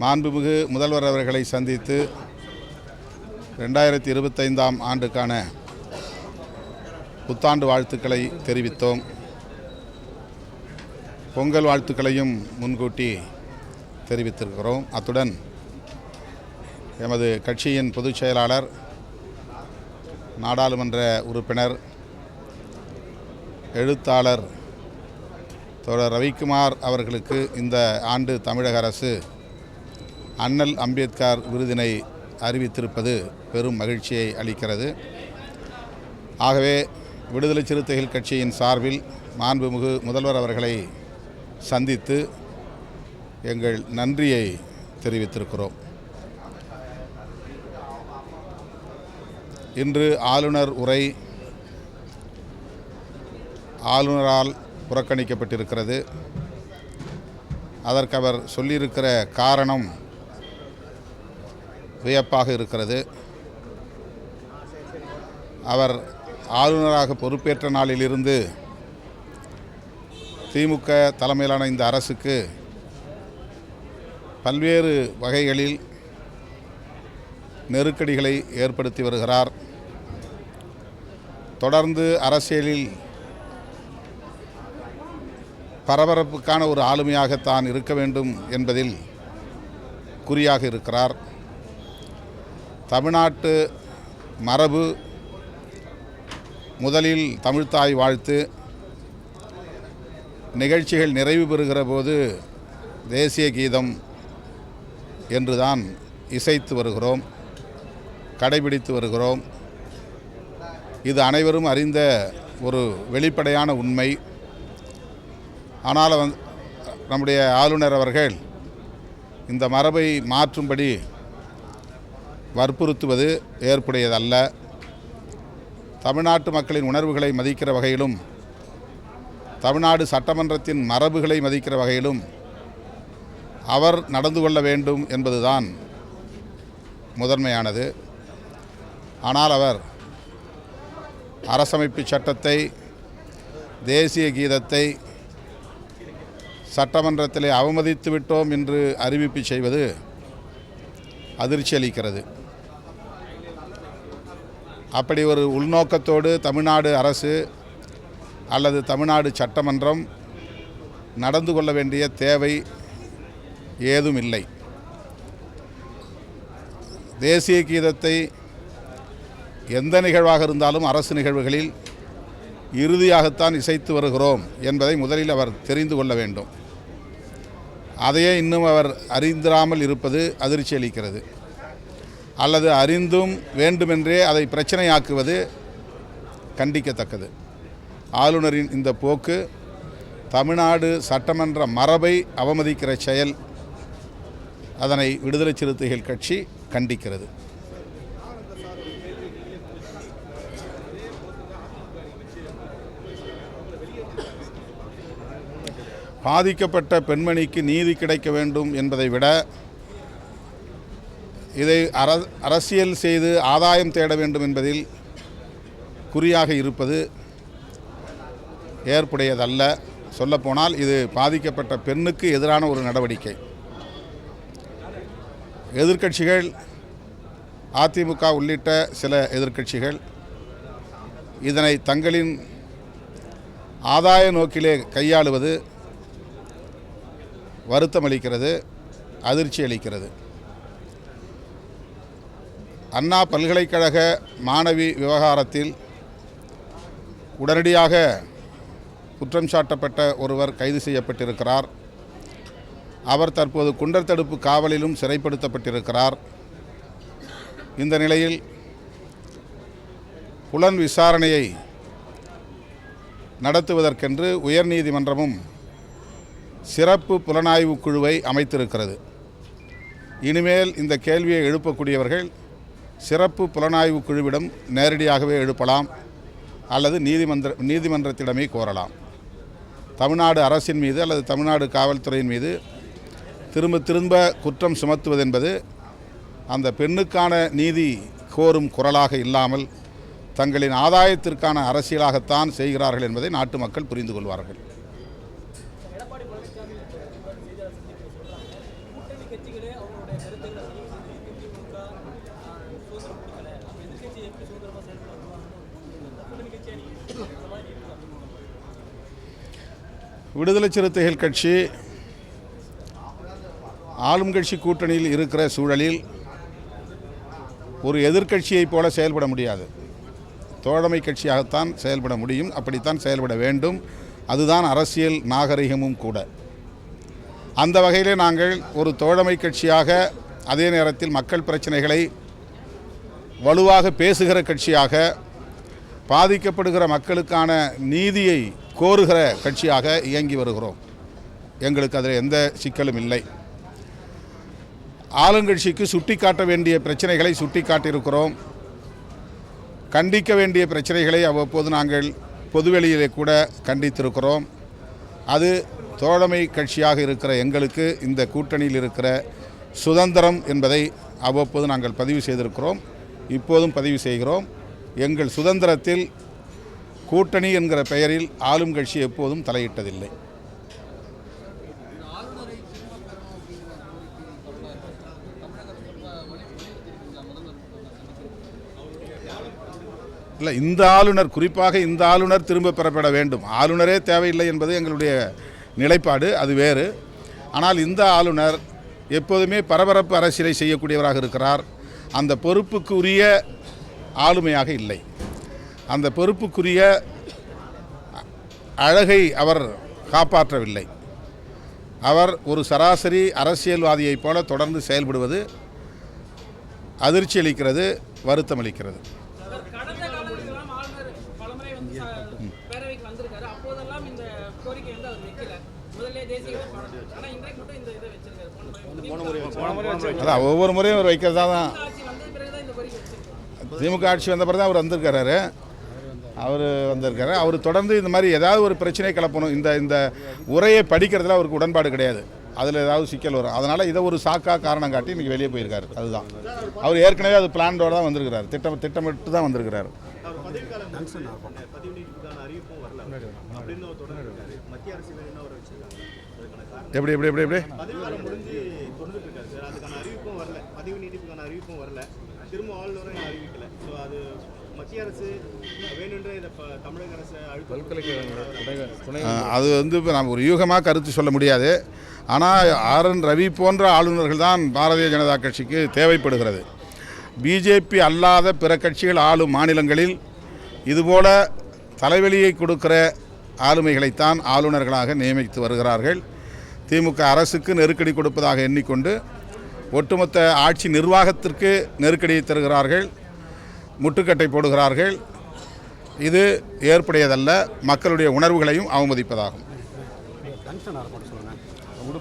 மாண்புமிகு முதல்வர் அவர்களை சந்தித்து ரெண்டாயிரத்தி இருபத்தைந்தாம் ஆண்டுக்கான புத்தாண்டு வாழ்த்துக்களை தெரிவித்தோம். பொங்கல் வாழ்த்துக்களையும் முன்கூட்டி தெரிவித்திருக்கிறோம். அத்துடன் எமது கட்சியின் பொதுச் செயலாளர் நாடாளுமன்ற உறுப்பினர் எழுத்தாளர் தோழர் ரவிக்குமார் அவர்களுக்கு இந்த ஆண்டு தமிழக அரசு அண்ணல் அம்பேத்கர் விருதினை அறிவித்திருப்பது பெரும் மகிழ்ச்சியை அளிக்கிறது. ஆகவே விடுதலை சிறுத்தைகள் கட்சியின் சார்பில் மாண்புமிகு முதல்வர் அவர்களை சந்தித்து எங்கள் நன்றியை தெரிவித்திருக்கிறோம். இன்று ஆளுநர் உரை ஆளுநரால் புறக்கணிக்கப்பட்டிருக்கிறது. அதற்கு அவர் சொல்லியிருக்கிற காரணம் வியப்பாக இருக்கிறது. அவர் ஆளுநராக பொறுப்பேற்ற நாளிலிருந்து திமுக தலைமையிலான இந்த அரசுக்கு பல்வேறு வகைகளில் நெருக்கடிகளை ஏற்படுத்தி வருகிறார். தொடர்ந்து அரசியலில் பரபரப்புக்கான ஒரு ஆளுமையாகத்தான் இருக்க வேண்டும் என்பதில் குறியாக இருக்கிறார். தமிழ்நாட்டு மரபு முதலில் தமிழ்த்தாய் வாழ்த்து. நிகழ்ச்சிகள் நிறைவு பெறுகிற போது தேசிய கீதம் என்றுதான் இசைத்து வருகிறோம் கடைபிடித்து வருகிறோம். இது அனைவரும் அறிந்த ஒரு வெளிப்படையான உண்மை. ஆனால் வந்து நம்முடைய ஆளுநர் அவர்கள் இந்த மரபை மாற்றும்படி வற்புறுத்துவது ஏற்புடையதல்ல. தமிழ்நாட்டு மக்களின் உணர்வுகளை மதிக்கிற வகையிலும் தமிழ்நாடு சட்டமன்றத்தின் மரபுகளை மதிக்கிற வகையிலும் அவர் நடந்து கொள்ள வேண்டும் என்பதுதான் முதன்மையானது. ஆனால் அவர் அரசமைப்பு சட்டத்தை தேசிய கீதத்தை சட்டமன்றத்திலே அவமதித்து விட்டோம் என்று அறிவிப்பு செய்வது அதிர்ச்சி அளிக்கிறது அப்படி ஒரு உள்நோக்கத்தோடு தமிழ்நாடு அரசு அல்லது தமிழ்நாடு சட்டமன்றம் நடந்து கொள்ள வேண்டிய தேவை ஏதும் இல்லை தேசிய கீதத்தை எந்த நிகழ்வாக இருந்தாலும் அரசு நிகழ்வுகளில் இறுதியாகத்தான் இசைத்து வருகிறோம் என்பதை முதலில் அவர் தெரிந்து கொள்ள வேண்டும். அதையே இன்னும் அவர் அறிந்திராமல் இருப்பது அதிர்ச்சி அளிக்கிறது அல்லது அறிந்தும் வேண்டுமென்றே அதை பிரச்சனையாக்குவது கண்டிக்கத்தக்கது. ஆளுநரின் இந்த போக்கு தமிழ்நாடு சட்டமன்ற மரபை அவமதிக்கிற செயல் அதனை விடுதலை சிறுத்தைகள் கட்சி கண்டிக்கிறது. பாதிக்கப்பட்ட பெண்மணிக்கு நீதி கிடைக்க வேண்டும் என்பதை விட இதை அர அரசியல் செய்து ஆதாயம் தேட வேண்டும் என்பதில் குறியாக இருப்பது ஏற்புடையதல்ல. சொல்லப்போனால் இது பாதிக்கப்பட்ட பெண்ணுக்கு எதிரான ஒரு நடவடிக்கை. எதிர்க்கட்சிகள் அதிமுக உள்ளிட்ட சில எதிர்க்கட்சிகள் இதனை தங்களின் ஆதாய நோக்கிலே கையாளுவது வருத்தமளிக்கிறது அதிர்ச்சி அளிக்கிறது அண்ணா பல்கலைக்கழக மாணவி விவகாரத்தில் உடனடியாக குற்றம் சாட்டப்பட்ட ஒருவர் கைது செய்யப்பட்டிருக்கிறார். அவர் தற்போது குண்டர் தடுப்பு காவலிலும் சிறைப்படுத்தப்பட்டிருக்கிறார். இந்த நிலையில் புலன் விசாரணையை நடத்துவதற்கென்று உயர்நீதிமன்றமும் சிறப்பு புலனாய்வு குழுவை அமைத்திருக்கிறது. இனிமேல் இந்த கேள்வியை எழுப்பக்கூடியவர்கள் சிறப்பு புலனாய்வு குழுவிடம் நேரடியாகவே எழுப்பலாம் அல்லது நீதிமன்ற நீதிமன்றத்திடமே கோரலாம். தமிழ்நாடு அரசின் மீது அல்லது தமிழ்நாடு காவல்துறையின் மீது திரும்ப திரும்ப குற்றம் சுமத்துவது என்பது அந்த பெண்ணுக்கான நீதி கோரும் குரலாக இல்லாமல் தங்களின் ஆதாயத்திற்கான அரசியலாகத்தான் செய்கிறார்கள் என்பதை நாட்டு மக்கள் புரிந்து கொள்வார்கள் கட்சிகளே அவங்களுடைய கருத்துக்களை பதிவு செஞ்சு திமுக ஆஹ், சுதந்திரம் கொடுக்கல அப்ப எதிர்கட்சி எப்படி சுதந்திரமா செயல்படுவாங்க கூட்டணி கட்சியா நீங்க அந்த மாதிரி இருக்கு விடுதலை சிறுத்தைகள் கட்சி ஆளும் கட்சி கூட்டணியில் இருக்கிற சூழலில் ஒரு எதிர்க்கட்சியைப் போல செயல்பட முடியாது. தோழமை கட்சியாகத்தான் செயல்பட முடியும் அப்படித்தான் செயல்பட வேண்டும். அதுதான் அரசியல் நாகரிகமும் கூட. அந்த வகையிலே நாங்கள் ஒரு தோழமை கட்சியாக அதே நேரத்தில் மக்கள் பிரச்சனைகளை வலுவாக பேசுகிற கட்சியாக பாதிக்கப்படுகிற மக்களுக்கான நீதியை கோருகிற கட்சியாக இயங்கி வருகிறோம். எங்களுக்கு அதில் எந்த சிக்கலும் இல்லை. ஆளுங்கட்சிக்கு சுட்டிக்காட்ட வேண்டிய பிரச்சனைகளை சுட்டிக்காட்டியிருக்கிறோம். கண்டிக்க வேண்டிய பிரச்சனைகளை அவ்வப்போது நாங்கள் பொதுவெளியிலே கூட கண்டித்திருக்கிறோம். அது தோழமை கட்சியாக இருக்கிற எங்களுக்கு இந்த கூட்டணியில் இருக்கிற சுதந்திரம் என்பதை அவ்வப்போது நாங்கள் பதிவு செய்திருக்கிறோம். இப்போதும் பதிவு செய்கிறோம். எங்கள் சுதந்திரத்தில் கூட்டணி என்கிற பெயரில் ஆளும் கட்சி எப்போதும் தலையிட்டதில்லை. இல்லை இந்த ஆளுநர் குறிப்பாக இந்த ஆளுநர் திரும்ப பெறப்பட வேண்டும். ஆளுநரே தேவையில்லை என்பது எங்களுடைய நிலைப்பாடு அது வேறு. ஆனால் இந்த ஆளுநர் எப்போதுமே பரபரப்பு அரசியலை செய்யக்கூடியவராக இருக்கிறார். அந்த பொறுப்புக்குரிய ஆளுமையாக இல்லை. அந்த பொறுப்புக்குரிய அழகை அவர் காப்பாற்றவில்லை. அவர் ஒரு சராசரி அரசியல்வாதியைப் போல தொடர்ந்து செயல்படுவது அதிர்ச்சி அளிக்கிறது வருத்தம் அளிக்கிறது. அதான் ஒவ்வொரு முறையும் அவர் வைக்கிறதா தான். திமுக ஆட்சி வந்த பிறகு தான் அவர் வந்திருக்காரு அவர் வந்திருக்காரு அவர் தொடர்ந்து இந்த மாதிரி ஏதாவது ஒரு பிரச்சனை கிளப்பணும் இந்த இந்த உரையை படிக்கிறதுல அவருக்கு உடன்பாடு கிடையாது அதில் ஏதாவது சிக்கல் வரும் அதனால் இதை ஒரு சாக்கா காரணம் காட்டி இன்றைக்கி வெளியே போயிருக்காரு அதுதான் அவர் ஏற்கனவே அது பிளான்டோடு தான் வந்திருக்கிறார் திட்டம் திட்டமிட்டு தான் வந்திருக்கிறார் எப்படி எப்படி எப்படி எப்படி அறிவிப்பும் வரல திரும்ப ஆளுநரும் அறிவிக்கல ஸோ அது மத்திய அரசு அது வந்து இப்போ நாம் ஒரு யூகமாக கருத்து சொல்ல முடியாது. ஆனால் ஆர். என். ரவி போன்ற ஆளுநர்கள் தான் பாரதிய ஜனதா கட்சிக்கு தேவைப்படுகிறது. பிஜேபி அல்லாத பிற கட்சிகள் ஆளும் மாநிலங்களில் இதுபோல தலைவலியை கொடுக்கிற ஆளுமைகளைத்தான் ஆளுநர்களாக நியமித்து வருகிறார்கள். திமுக அரசுக்கு நெருக்கடி கொடுப்பதாக எண்ணிக்கொண்டு ஒட்டுமொத்த ஆட்சி நிர்வாகத்திற்கு நெருக்கடியை தருகிறார்கள். முட்டுக்கட்டை போடுகிறார்கள். இது ஏற்புடையதல்ல. மக்களுடைய உணர்வுகளையும் அவமதிப்பதாகும். அது ஒன்று